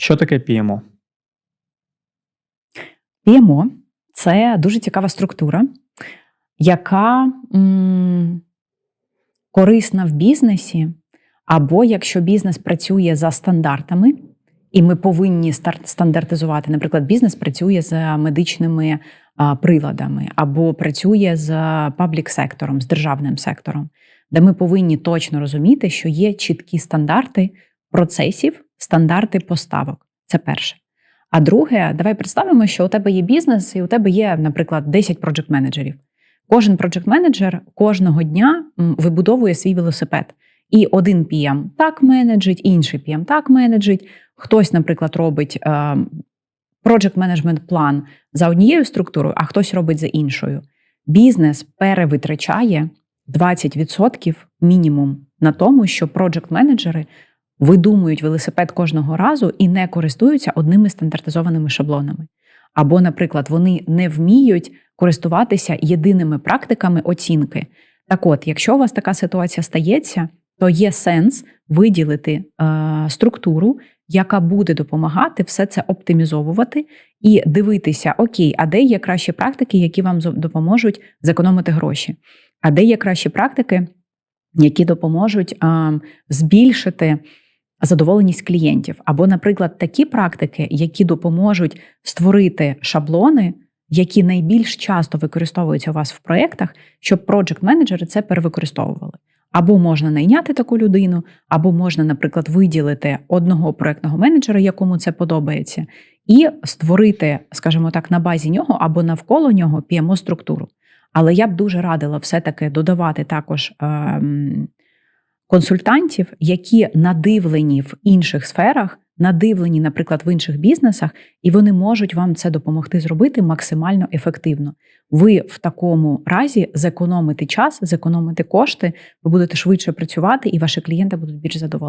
Що таке PMO? PMO – це дуже цікава структура, яка м, корисна в бізнесі, або якщо бізнес працює за стандартами, і ми повинні стандартизувати. Наприклад, бізнес працює за медичними а, приладами, або працює з паблік сектором, з державним сектором, де ми повинні точно розуміти, що є чіткі стандарти процесів, стандарти поставок. Це перше. А друге, давай представимо, що у тебе є бізнес, і у тебе є, наприклад, 10 проджект менеджерів. Кожен проджект менеджер кожного дня вибудовує свій велосипед. І один PM так менеджить, інший PM так менеджить. Хтось, наприклад, робить проджект менеджмент план за однією структурою, а хтось робить за іншою. Бізнес перевитрачає 20% мінімум на тому, що проджект менеджери видумують велосипед кожного разу і не користуються одними стандартизованими шаблонами. Або, наприклад, вони не вміють користуватися єдиними практиками оцінки. Так от, якщо у вас така ситуація стається, то є сенс виділити е, структуру, яка буде допомагати все це оптимізовувати і дивитися, окей, а де є кращі практики, які вам допоможуть зекономити гроші, а де є кращі практики, які допоможуть е, збільшити задоволеність клієнтів, або, наприклад, такі практики, які допоможуть створити шаблони, які найбільш часто використовуються у вас в проєктах, щоб проджект менеджери це перевикористовували. Або можна найняти таку людину, або можна, наприклад, виділити одного проєктного менеджера, якому це подобається, і створити, скажімо так, на базі нього або навколо нього PMO структуру. Але я б дуже радила все-таки додавати також ем, консультантів, які надивлені в інших сферах, надивлені, наприклад, в інших бізнесах, і вони можуть вам це допомогти зробити максимально ефективно. Ви в такому разі зекономите час, зекономите кошти, ви будете швидше працювати, і ваші клієнти будуть більш задоволені.